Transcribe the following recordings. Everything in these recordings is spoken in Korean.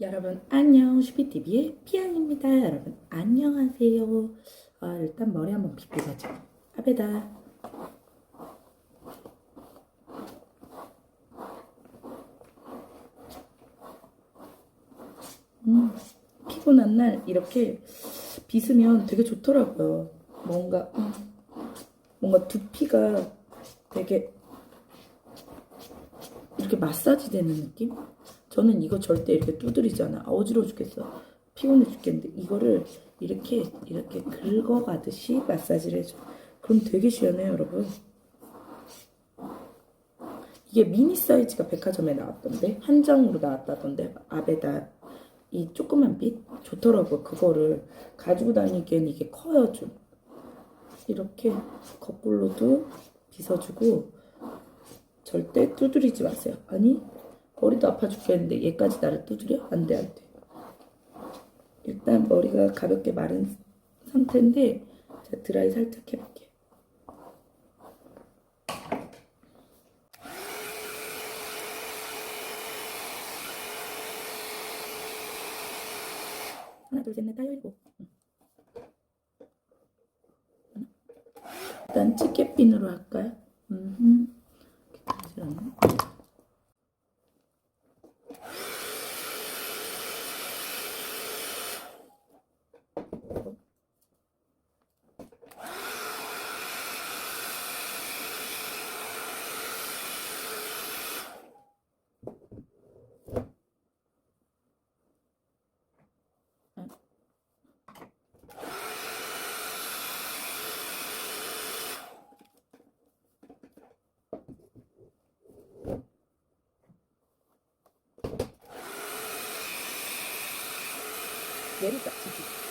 여러분 안녕. 슈피TV의 피앙입니다. 여러분 안녕하세요. 아, 일단 머리 한번 빗고 가자 아베다. 음, 피곤한 날 이렇게 빗으면 되게 좋더라고요. 뭔가 음, 뭔가 두피가 되게 이렇게 마사지 되는 느낌? 저는 이거 절대 이렇게 두드리잖아. 아, 어지러워 죽겠어. 피곤해 죽겠는데 이거를 이렇게 이렇게 긁어가듯이 마사지를 해줘. 그럼 되게 시원해요, 여러분. 이게 미니 사이즈가 백화점에 나왔던데 한정으로 나왔다던데 아베다 이 조그만 빛 좋더라고요. 그거를 가지고 다니기엔 이게 커요 좀. 이렇게 거꾸로도 빗어주고 절대 두드리지 마세요. 아니 머리도 아파 죽겠는데 얘까지 나를 두드려? 안 돼, 안 돼. 일단 머리가 가볍게 마른 상태인데 자, 드라이 살짝 해볼게. 하나, 둘, 셋, 넷. 응. 하나. 일단 집게핀으로 할까요? 음, 괜찮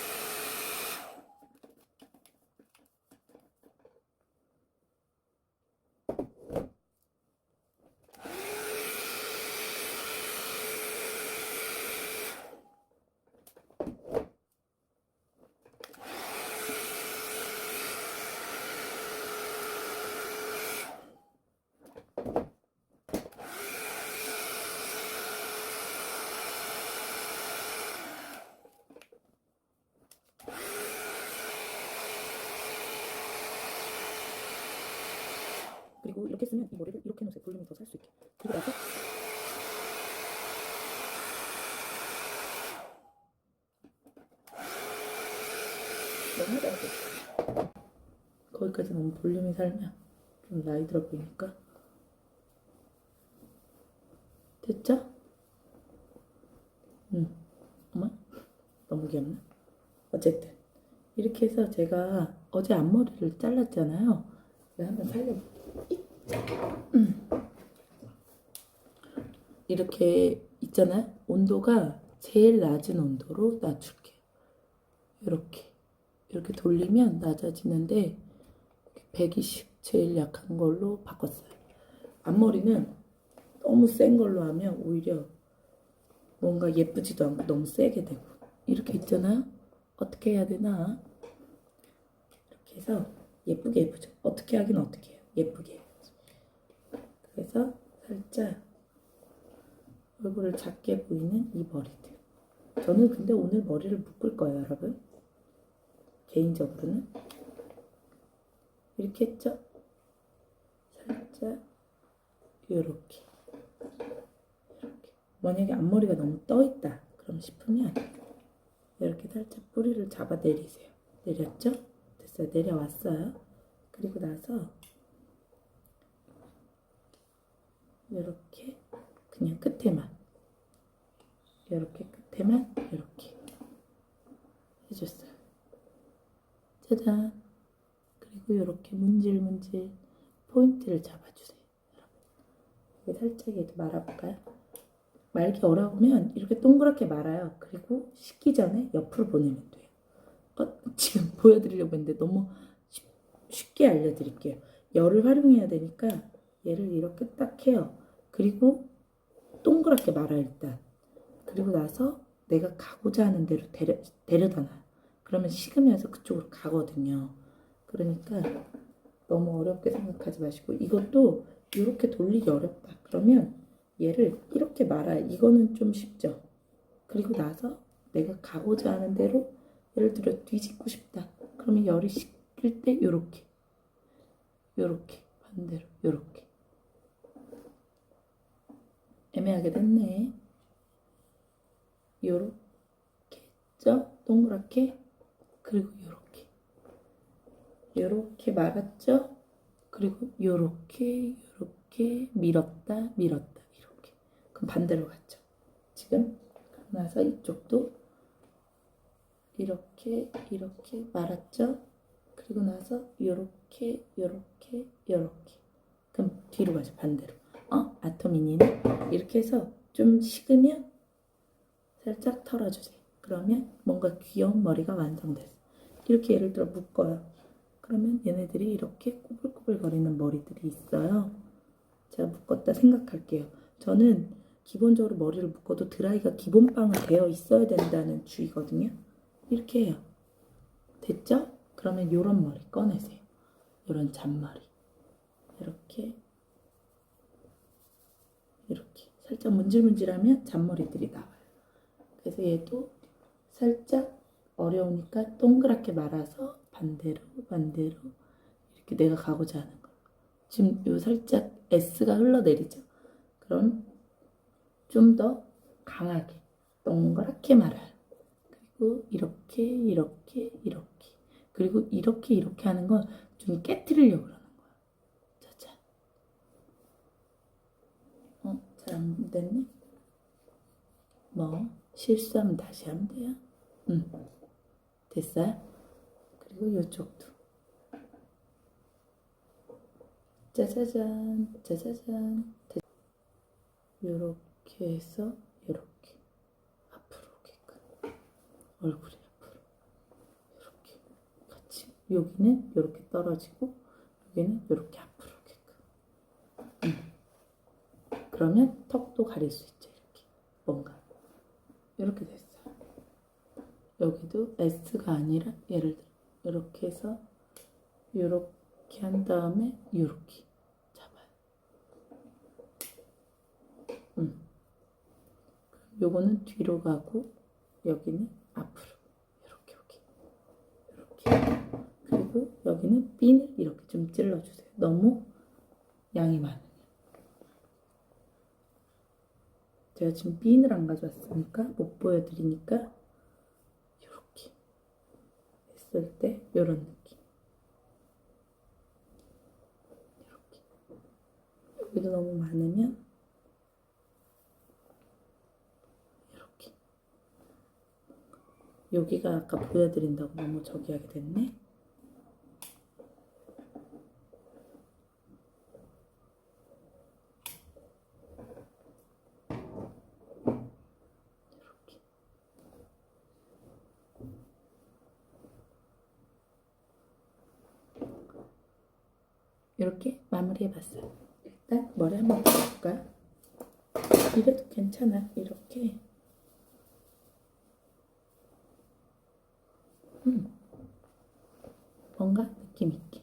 그리고 이렇게 쓰면 이 머리를 이렇게 놓으세요. 볼륨이 더 살 수 있게. 그리고 나서 너무 잘해. 거기까지 너무 볼륨이 살면 좀 나이 들어 보이니까. 됐죠? 응. 어머? 너무 귀엽나? 어쨌든 이렇게 해서 제가 어제 앞머리를 잘랐잖아요. 한번 살려볼게요. 음. 이렇게 있잖아요. 온도가 제일 낮은 온도로 낮출게요. 이렇게 이렇게 돌리면 낮아지는데 120 제일 약한 걸로 바꿨어요. 앞머리는 너무 센 걸로 하면 오히려 뭔가 예쁘지도 않고 너무 세게 되고 이렇게 있잖아요. 어떻게 해야 되나? 이렇게 해서 예쁘게 예쁘죠. 어떻게 하긴 어떻게 해요. 예쁘게. 그래서 살짝 얼굴을 작게 보이는 이 머리들. 저는 근데 오늘 머리를 묶을 거예요, 여러분. 개인적으로는. 이렇게 했죠? 살짝 이렇게. 이렇게. 만약에 앞머리가 너무 떠 있다. 그럼 싶으면 이렇게 살짝 뿌리를 잡아 내리세요. 내렸죠? 됐어요. 내려왔어요. 그리고 나서 이렇게 그냥 끝에만 이렇게 끝에만 이렇게 해줬어요. 짜잔. 그리고 이렇게 문질문질 포인트를 잡아주세요. 여러분. 살짝 얘도 말아볼까요? 말기 어려우면 이렇게 동그랗게 말아요. 그리고 식기 전에 옆으로 보내면 돼요. 어, 지금 보여드리려고 했는데 너무 쉽, 쉽게 알려드릴게요. 열을 활용해야 되니까 얘를 이렇게 딱 해요. 그리고 동그랗게 말아 일단. 그리고 나서 내가 가고자 하는 대로 데려, 데려다 놔. 그러면 식으면서 그쪽으로 가거든요. 그러니까 너무 어렵게 생각하지 마시고 이것도 이렇게 돌리기 어렵다. 그러면 얘를 이렇게 말아요. 이거는 좀 쉽죠. 그리고 나서 내가 가고자 하는 대로 예를 들어 뒤집고 싶다. 그러면 열이 식힐 때 요렇게 요렇게 반대로 요렇게 애매하게 됐네. 요렇게 했죠? 동그랗게 그리고 요렇게 요렇게 말았죠? 그리고 요렇게 요렇게 밀었다 밀었다 이렇게 그럼 반대로 갔죠. 지금 나서 이쪽도 이렇게 이렇게 말았죠? 그리고 나서 요렇게 요렇게 요렇게 그럼 뒤로 가죠 반대로 어? 아토미니는 이렇게 해서 좀 식으면 살짝 털어주세요 그러면 뭔가 귀여운 머리가 완성됐어. 이렇게 예를 들어 묶어요. 그러면 얘네들이 이렇게 꼬불꼬불 거리는 머리들이 있어요. 제가 묶었다 생각할게요. 저는 기본적으로 머리를 묶어도 드라이가 기본빵은 되어 있어야 된다는 주의거든요. 이렇게 해요. 됐죠? 그러면 요런 머리 꺼내세요. 요런 잔머리. 이렇게 이렇게 살짝 문질문질하면 잔머리들이 나와요. 그래서 얘도 살짝 어려우니까 동그랗게 말아서 반대로 반대로 이렇게 내가 가고자 하는 거. 지금 요 살짝 S가 흘러내리죠. 그럼 좀 더 강하게 동그랗게 말아요. 그리고 이렇게 이렇게 이렇게 그리고 이렇게 이렇게 하는 건 좀 깨트리려고 그러는 거야. 자자. 어, 잘 안 됐네. 뭐 실수하면 다시 하면 돼요. 응. 됐어요? 그리고 이쪽도. 짜자잔, 짜자잔. 됐. 요렇게 해서 요렇게 앞으로 오게끔 얼굴이 앞으로 요렇게 같이 여기는 요렇게 떨어지고 여기는 요렇게 앞으로. 그러면 턱도 가릴 수 있죠 이렇게. 뭔가. 이렇게 됐어요. 여기도 S가 아니라 예를 들어. 이렇게 해서 이렇게 한 다음에 이렇게 잡아요. 음. 요거는 뒤로 가고 여기는 앞으로. 이렇게 여기 이렇게. 그리고 여기는 핀을 이렇게 좀 찔러주세요. 너무 양이 많으면 제가 지금 핀을 안 가져왔으니까 못 보여드리니까 이렇게 했을 때 이런 느낌. 이렇게. 여기도 너무 많으면 이렇게. 여기가 아까 보여드린다고 너무 저기 하게 됐네 이렇게 마무리해봤어요. 일단 머리 한번 볼까요? 이래도 괜찮아. 이렇게. 음. 뭔가 느낌 있게.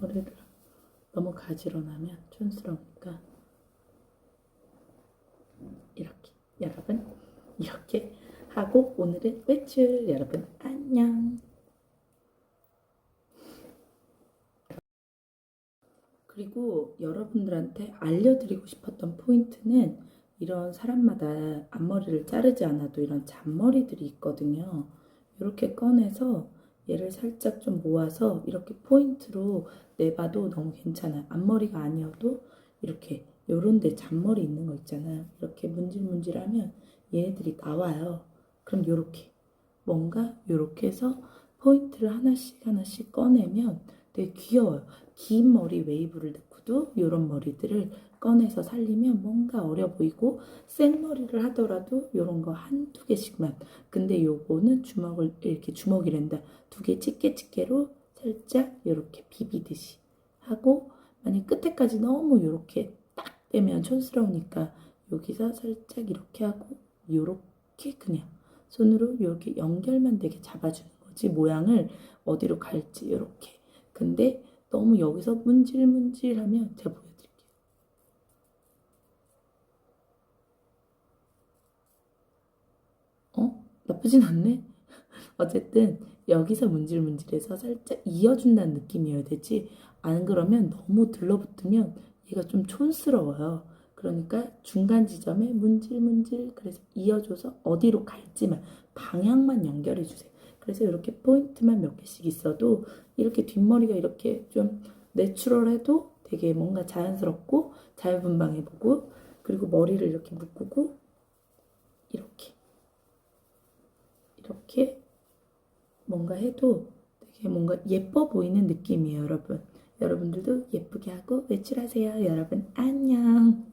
머리를 너무 가지런하면 촌스러우니까 이렇게 여러분 이렇게 하고 오늘은 외출 여러분 안녕 그리고 여러분들한테 알려드리고 싶었던 포인트는 이런 사람마다 앞머리를 자르지 않아도 이런 잔머리들이 있거든요 이렇게 꺼내서 얘를 살짝 좀 모아서 이렇게 포인트로 내봐도 너무 괜찮아요. 앞머리가 아니어도 이렇게 요런 데 잔머리 있는 거 있잖아요. 이렇게 문질문질하면 얘네들이 나와요. 그럼 요렇게. 뭔가 요렇게 해서 포인트를 하나씩 하나씩 꺼내면 되게 귀여워요. 긴 머리 웨이브를 넣고도 요런 머리들을 꺼내서 살리면 뭔가 어려 보이고 생머리를 하더라도 요런 거 한두 개씩만. 근데 요거는 주먹을 이렇게 주먹이란다. 두 개 집게 집게로 살짝 이렇게 비비듯이 하고 만약 끝에까지 너무 이렇게 딱 되면 촌스러우니까 여기서 살짝 이렇게 하고 이렇게 그냥 손으로 여기 연결만 되게 잡아주는 거지 모양을 어디로 갈지 이렇게 근데 너무 여기서 문질문질하면 제가 보여드릴게요 어? 나쁘진 않네? 어쨌든 여기서 문질문질해서 살짝 이어준다는 느낌이어야 되지 안 그러면 너무 들러붙으면 얘가 좀 촌스러워요 그러니까 중간 지점에 문질문질 그래서 이어줘서 어디로 갈지만 방향만 연결해 주세요. 그래서 이렇게 포인트만 몇 개씩 있어도 이렇게 뒷머리가 이렇게 좀 내추럴해도 되게 뭔가 자연스럽고 자유분방해 보고 그리고 머리를 이렇게 묶고 이렇게 이렇게 뭔가 해도 되게 뭔가 예뻐 보이는 느낌이에요, 여러분. 여러분들도 예쁘게 하고 외출하세요. 여러분 안녕.